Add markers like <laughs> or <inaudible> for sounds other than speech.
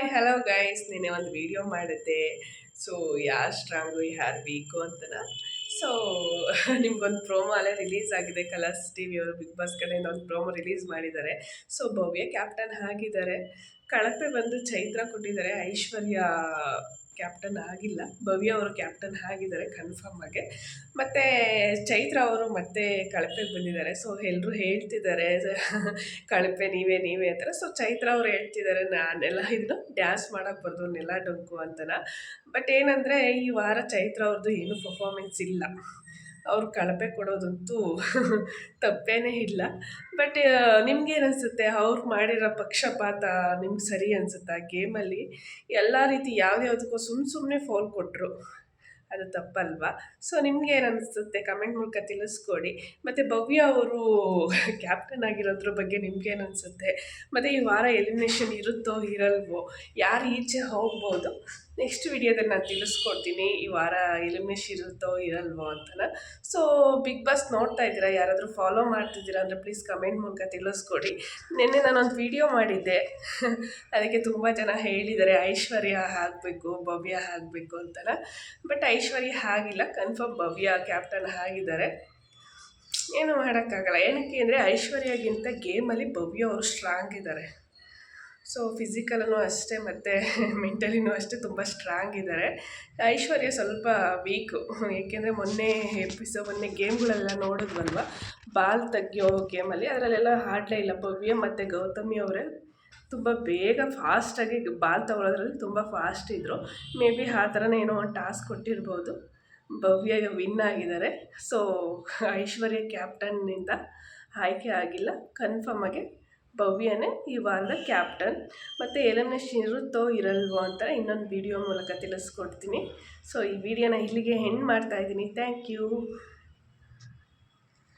Hi hello guys ನಿನ್ನೆ ಒಂದು video ಮಾಡಿದ್ದೆ. ಸೊ ಯಾರು ಸ್ಟ್ರಾಂಗು ಯಾರು ವೀಕು ಅಂತನ? ಸೊ ನಿಮ್ಗೊಂದು ಪ್ರೋಮೋ ಅಲ್ಲೇ ರಿಲೀಸ್ ಆಗಿದೆ. ಕಲರ್ಸ್ ಟಿ ವಿಯವರು ಬಿಗ್ ಬಾಸ್ ಕಡೆಯಿಂದ ಒಂದು ಪ್ರೋಮೋ ರಿಲೀಸ್ ಮಾಡಿದ್ದಾರೆ. ಸೊ ಭವ್ಯ ಕ್ಯಾಪ್ಟನ್ ಆಗಿದ್ದಾರೆ. ಕಳಪೆ ಬಂದು ಚೈತ್ರ ಕೊಟ್ಟಿದ್ದಾರೆ. ಐಶ್ವರ್ಯ ಕ್ಯಾಪ್ಟನ್ ಆಗಿಲ್ಲ. ಭವ್ಯ ಅವರು ಕ್ಯಾಪ್ಟನ್ ಆಗಿದ್ದಾರೆ ಕನ್ಫರ್ಮ್ ಆಗಿ. ಮತ್ತು ಚೈತ್ರ ಅವರು ಮತ್ತೆ ಕಳಪೆಗೆ ಬಂದಿದ್ದಾರೆ. ಸೊ ಎಲ್ಲರೂ ಹೇಳ್ತಿದ್ದಾರೆ, ಕಳಪೆ ನೀವೇ ನೀವೇ ಅಂತಾರೆ ಸೊ ಚೈತ್ರ ಅವರು ಹೇಳ್ತಿದ್ದಾರೆ, ನಾನೆಲ್ಲ ಇದನ್ನು ಡ್ಯಾನ್ಸ್ ಮಾಡೋಕ್ಕೆ ನೆಲ ಡೊಂಕು ಅಂತನ. ಬಟ್ ಏನಂದರೆ ಈ ವಾರ ಚೈತ್ರ ಅವ್ರದ್ದು ಏನೂ ಪರ್ಫಾರ್ಮೆನ್ಸ್ ಇಲ್ಲ. ಅವ್ರು ಕಳಪೆ ಕೊಡೋದಂತೂ ತಪ್ಪೇನೇ ಇಲ್ಲ. ಬಟ್ ನಿಮ್ಗೇನು ಅನಿಸುತ್ತೆ? ಅವ್ರು ಮಾಡಿರೋ ಪಕ್ಷಪಾತ ನಿಮ್ಗೆ ಸರಿ ಅನಿಸುತ್ತಾ? ಗೇಮಲ್ಲಿ? ಎಲ್ಲ ರೀತಿ ಯಾವ್ದ್ಯಾವ್ದಕ್ಕೂ ಸುಮ್ಮ ಸುಮ್ಮನೆ ಫೋನ್ ಕೊಟ್ಟರು ಅದು ತಪ್ಪಲ್ವಾ? ಸೊ ನಿಮ್ಗೆ ಏನು ಅನಿಸುತ್ತೆ? ಕಮೆಂಟ್ ಮೂಲಕ ತಿಳಿಸ್ಕೊಡಿ. ಮತ್ತು ಭವ್ಯ ಅವರು <laughs> ಕ್ಯಾಪ್ಟನ್ ಆಗಿರೋದ್ರ ಬಗ್ಗೆ ನಿಮ್ಗೇನು ಅನಿಸುತ್ತೆ? ಮತ್ತು ಈ ವಾರ ಎಲಿಮಿನೇಷನ್ ಇರುತ್ತೋ, ಇರಲ್ವೋ? ಯಾರು ಈಚೆ ಹೋಗ್ಬೋದು? ನೆಕ್ಸ್ಟ್ ವಿಡಿಯೋದಲ್ಲಿ ನಾನು ತಿಳಿಸ್ಕೊಡ್ತೀನಿ. ಈ ವಾರ ಎಲಿಮಿನೇಷನ್ ಇರುತ್ತೋ, ಇರಲ್ವೋ ಅಂತನ. ಸೊ ಬಿಗ್ ಬಾಸ್ ನೋಡ್ತಾ ಇದ್ದೀರಾ? ಯಾರಾದರೂ ಫಾಲೋ ಮಾಡ್ತಿದ್ದೀರಾ ಅಂದರೆ ಪ್ಲೀಸ್ ಕಮೆಂಟ್ ಮೂಲಕ ತಿಳಿಸ್ಕೊಡಿ. ನಿನ್ನೆ ನಾನೊಂದು ವಿಡಿಯೋ ಮಾಡಿದ್ದೆ. <laughs> ಅದಕ್ಕೆ ತುಂಬ ಜನ ಹೇಳಿದ್ದಾರೆ, ಐಶ್ವರ್ಯ ಆಗಬೇಕು ಭವ್ಯ ಆಗಬೇಕು ಅಂತನ. ಬಟ್ ಐಶ್ವರ್ಯ ಆಗಿಲ್ಲ ಕನ್ಫರ್ಮ್ ಭವ್ಯ ಕ್ಯಾಪ್ಟನ್ ಆಗಿದ್ದಾರೆ ಏನು ಮಾಡೋಕ್ಕಾಗಲ್ಲ. ಏನಕ್ಕೆ ಅಂದರೆ ಐಶ್ವರ್ಯಗಿಂತ ಗೇಮಲ್ಲಿ ಭವ್ಯ ಅವರು ಸ್ಟ್ರಾಂಗ್ ಇದ್ದಾರೆ. ಸೊ ಫಿಸಿಕಲೂ ಅಷ್ಟೇ, ಮತ್ತು ಮೆಂಟಲಿನೂ ಅಷ್ಟೇ ತುಂಬ ಸ್ಟ್ರಾಂಗ್ ಇದ್ದಾರೆ. ಐಶ್ವರ್ಯ ಸ್ವಲ್ಪ ವೀಕು ಏಕೆಂದರೆ ಮೊನ್ನೆ ಎಪಿಸೋ ಮೊನ್ನೆ ಗೇಮ್ಗಳೆಲ್ಲ ನೋಡಿದ್ವಲ್ವ? ಬಾಲ್ ತೆಗಿಯೋ ಗೇಮಲ್ಲಿ ಅದರಲ್ಲೆಲ್ಲ ಹಾಡಲೇ ಇಲ್ಲ ಭವ್ಯ ಮತ್ತು ಗೌತಮಿ ಅವರೇ. ತುಂಬ ಬೇಗ ಫಾಸ್ಟಾಗಿ ಬಾಲ್ ತೊಗೊಳೋದ್ರಲ್ಲಿ ತುಂಬ ಫಾಸ್ಟ್ ಇದ್ದರು ಮೇ ಬಿ ಆ ಥರನೇ ಏನೋ ಒಂದು ಟಾಸ್ಕ್ ಕೊಟ್ಟಿರ್ಬೋದು. ಭವ್ಯ ವಿನ್ ಆಗಿದ್ದಾರೆ. ಸೊ, ಐಶ್ವರ್ಯ ಕ್ಯಾಪ್ಟನ್ನಿಂದ ಆಯ್ಕೆ ಆಗಿಲ್ಲ. ಕನ್ಫರ್ಮ್ ಆಗಿ ಭವ್ಯನೇ ಈ ವಾರದ ಕ್ಯಾಪ್ಟನ್. ಮತ್ತು ಎಲಿಮಿನೇಷನ್ ಇರುತ್ತೋ ಇರಲ್ವೋ ಅಂತ ಇನ್ನೊಂದು ವಿಡಿಯೋ ಮೂಲಕ ತಿಳಿಸ್ಕೊಡ್ತೀನಿ. ಸೊ, ಈ ವಿಡಿಯೋನ ಇಲ್ಲಿಗೆ ಹೆಣ್ಣು ಮಾಡ್ತಾಯಿದ್ದೀನಿ ಥ್ಯಾಂಕ್ ಯು.